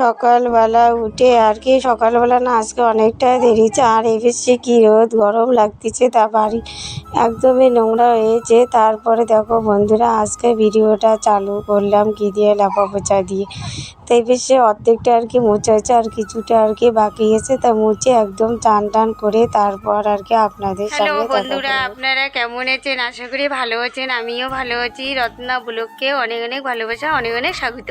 সকালবেলা উঠে আর কি, সকালবেলা না আজকে অনেকটাই দেরিছে আর এসে কী রোদ, গরম লাগতেছে তা বাড়ি। একদমই নোংরা হয়েছে। তারপরে দেখো বন্ধুরা, আজকে ভিডিওটা চালু করলাম, কি দিয়ে লাফা পোচা দিয়ে। তাই বেশি অর্ধেকটা আর কি মোচা হয়েছে আর কিছুটা আর কি বাকি আছে তা মুছে একদম টান টান করে তারপর আর কি আপনাদের সামনে বন্ধুরা আপনারা কেমন আছেন? আশা করি ভালো আছেন আমিও ভালো আছি। রত্না ব্লককে অনেক অনেক ভালোবাসা অনেক অনেক স্বাগত।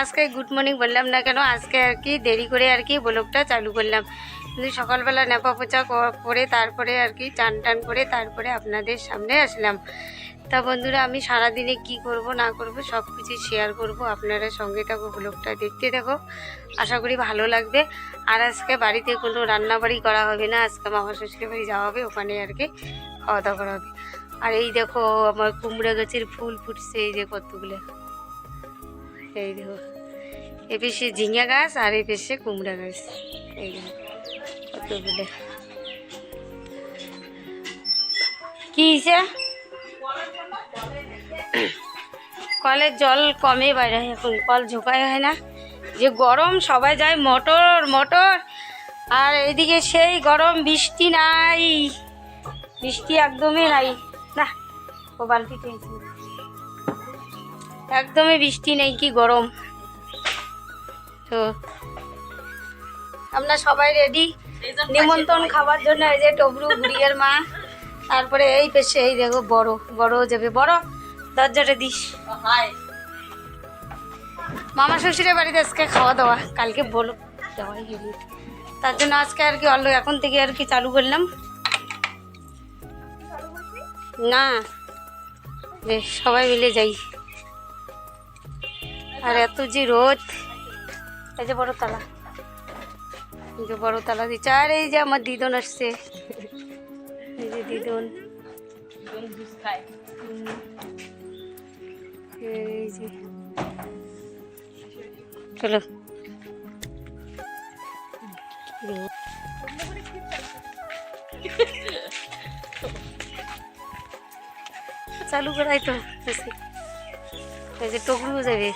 আজকে গুড মর্নিং বললাম না কেন আজকে আর কি দেরি করে আর কি ব্লগটা চালু করলাম। কিন্তু সকালবেলা নেপা পোচা করে তারপরে আর কি চান টান করে তারপরে আপনাদের সামনে আসলাম। তা বন্ধুরা, আমি সারাদিনে কি করব, না করব সব কিছু শেয়ার করব আপনারা সঙ্গে থাকো ব্লগটা দেখতে থাকো। আশা করি ভালো লাগবে। আর আজকে বাড়িতে কোনো রান্না বাড়ি করা হবে না, আজকে মামা শ্বশুরের বাড়ি যাওয়া হবে, ওখানে আর কি খাওয়া দাওয়া করা হবে। আর এই দেখো, আমার কুমড়া গাছের ফুল ফুটছে, এই যে কতগুলো। এই দেখো। এ পেশে ঝিঙা গাছ আর এই পেশে কুমড়া গাছ। এই কতগুলো কি কলের জল কমে বাইরে এখন, কল ঝোঁকায় হয় না। যে গরম, সবাই যায় মোটর মোটর। আর এদিকে সেই গরম, বৃষ্টি নাই। বৃষ্টি একদমই নাই। না, ও বালতি। একদমই বৃষ্টি নেই, কি গরম। তো আমরা সবাই রেডি নিমন্ত্রণ খাবার জন্য এই যে টবরু গুড়িয়ার মা। তারপরে এই পেশে এই দেখো বড়। বড় যাবে। বড় দরজাটা দিস। মামা শ্বশুরের বাড়িতে আজকে খাওয়া দাওয়া। কালকে বলো দেওয়াই তার জন্য আজকে আর কি অল্প এখন থেকে আর কি চালু করলাম। না সবাই মিলে যাই। আর এত যে রোদ। এই যে বড় তালা। এই যে বড় তালা দিচ্ছে। আর এই যে আমার দিদন আসছে। এই যে দিদন। এই যে। চলো। চালু করাই তো। এই যে টকরু যাবে।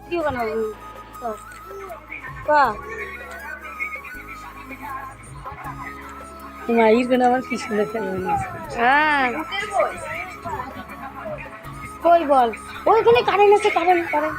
ভিডিও বানাবো। কা মায়ের গান আমার কি সুন্দর খেলে হ্যাঁ। কই বল। ওইখানে কারেন্ট আছে কারেন্ট কারেন্ট।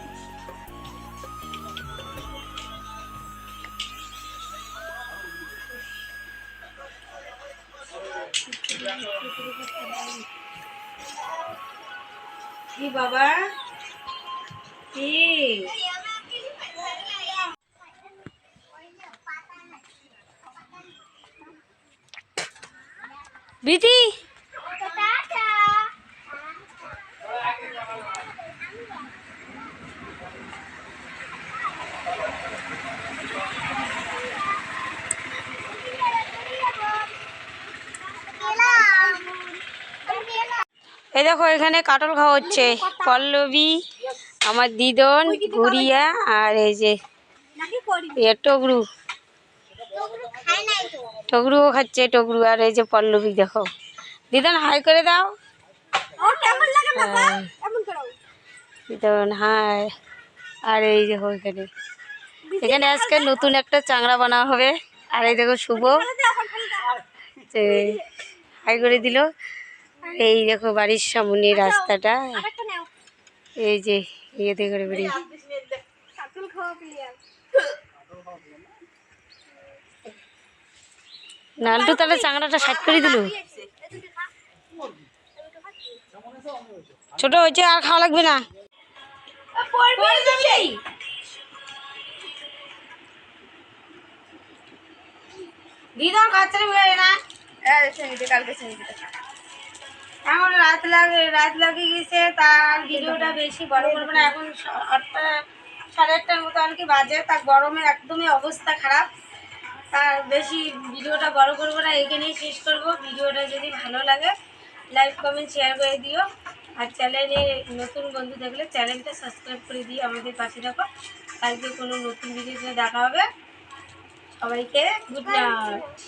কি বাবা কি বিধি এই দেখো এখানে কাটল খাওয়া হচ্ছে। পল্লবী আমার দিদন গুড়িয়া আর এই যে টগরু। টগরুও খাচ্ছে টগরু আর এই যে পল্লবী দেখো। দিদন হাই করে দাও। দিদন হাই আর এই দেখো এখানে। এখানে আজকে নতুন একটা চাংড়া বানা হবে। আর এই দেখো শুভ। যে হাই করে দিল। এই দেখো বাড়ির সামনে রাস্তাটা। এই যে ইয়েতে করে বেরিয়ে নালটু তাহলে চাংড়াটা সাইড করে দিল। ছোট হয়েছে আর খাওয়া লাগবে না। দিদা বেরোয় না। হ্যাঁ কালকে এখন রাত লাগে রাত লাগে গেছে, তার ভিডিওটা বেশি বড় করব না। এখন আটটা, সাড়ে আটটার মতো আর কি বাজে তার গরমে একদমই অবস্থা খারাপ। তার বেশি ভিডিওটা বড় করব না এখানেই শেষ করব। ভিডিওটা যদি ভালো লাগে, লাইক, কমেন্ট শেয়ার করে দিও। আর চ্যানেলে নতুন বন্ধু দেখলে চ্যানেলটা সাবস্ক্রাইব করে দিও আমাদের পাশে রাখো কালকে কোনো নতুন ভিডিও দেখা হবে। সবাইকে গুড নাইট